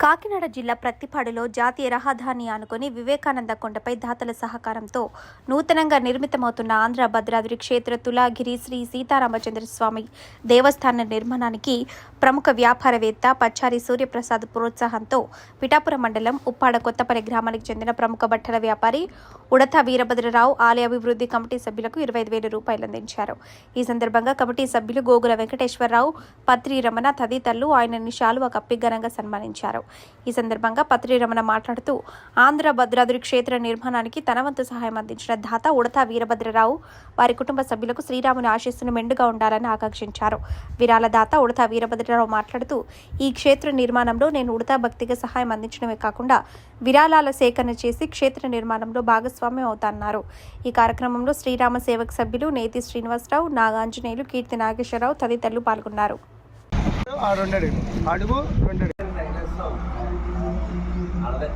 కాకినాడ జిల్లా ప్రత్తిపాడులో జాతీయ రహదారిని ఆనుకొని వివేకానంద కొండపై దాతల సహకారంతో నూతనంగా నిర్మితమవుతున్న ఆంధ్ర భద్రాద్రి క్షేత్ర తులాగిరి శ్రీ సీతారామచంద్ర స్వామి దేవస్థాన నిర్మాణానికి ప్రముఖ వ్యాపారవేత్త పచ్చారి సూర్యప్రసాద్ ప్రోత్సాహంతో పిఠాపురం మండలం ఉప్పాడ కొత్తపల్లి గ్రామానికి చెందిన ప్రముఖ బట్టల వ్యాపారి ఉడత వీరభద్రరావు ఆలయ అభివృద్ధి కమిటీ సభ్యులకు ఇరవై ఐదు వేల రూపాయలు అందించారు. ఈ సందర్భంగా కమిటీ సభ్యులు గోగుల వెంకటేశ్వరరావు పత్రి రమణ తదితరులు ఆయనని శాలువ కప్పి ఘనంగా సన్మానించారు. ఈ సందర్భంగా పత్రి రమణ మాట్లాడుతూ ఆంధ్ర భద్రాద్రి క్షేత్ర నిర్మాణానికి తనవంతు సహాయం అందించిన దాత ఉడతా వీరభద్రరావు వారి కుటుంబ సభ్యులకు శ్రీరాముని ఆశీస్సును మెండుగా ఉండాలని ఆకాంక్షించారు. విరాళ దాత ఉడతా వీరభద్రరావు మాట్లాడుతూ ఈ క్షేత్ర నిర్మాణంలో నేను ఉడతా భక్తిగా సహాయం అందించడమే కాకుండా విరాళాల సేకరణ చేసి క్షేత్ర నిర్మాణంలో భాగస్వామ్యం అవుతాన్నారు ఈ కార్యక్రమంలో శ్రీరామ సేవక సభ్యులు నేతి శ్రీనివాసరావు నాగాంజనేయులు కీర్తి నాగేశ్వరరావు తదితరులు పాల్గొన్నారు. అదే.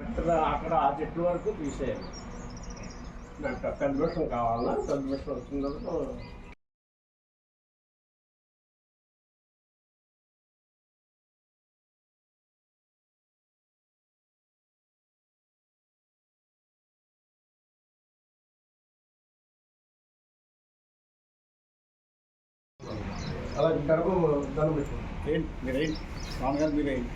అక్కడ అక్కడ ఆ చెట్ల వరకు తీసేయాలి. నాకు కన్వర్షన్ కావాలా కన్వర్షన్ వచ్చిన తర్వాత అలా గర్భం దండం పెట్టు ఏంటి మీరేంటి స్వామిగారు మీరేంటి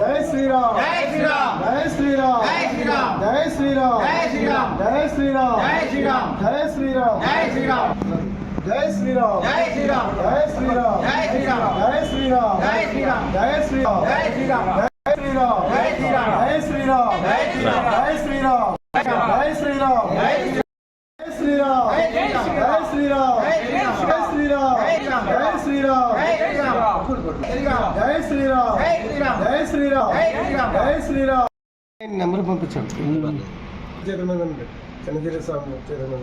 జై శ్రీరామ్ జై శ్రీరామ్ జై శ్రీరామ్ జై శ్రీరామ్ జై శ్రీరామ్ జై శ్రీరామ్ జై శ్రీరామ్ జై శ్రీరామ్ జై శ్రీరామ్ జై శ్రీరామ్ జై శ్రీరామ్ జై శ్రీరామ్ జై శ్రీరామ్ జై శ్రీరామ్ జై శ్రీరామ్ జై శ్రీరామ్ జై శ్రీరామ్ జై శ్రీరామ్ జై శ్రీరామ్ జై శ్రీరామ్ జై శ్రీరామ్ జై శ్రీరామ్ జై శ్రీరామ్ జై శ్రీరామ్ జై శ్రీరామ్ జై శ్రీరామ్ జై శ్రీరామ్ జై శ్రీరామ్ నెంబర్ పంపించాను చేతుల మీద ఉంది. చిన్న జీర స్వామి చేతుల మీద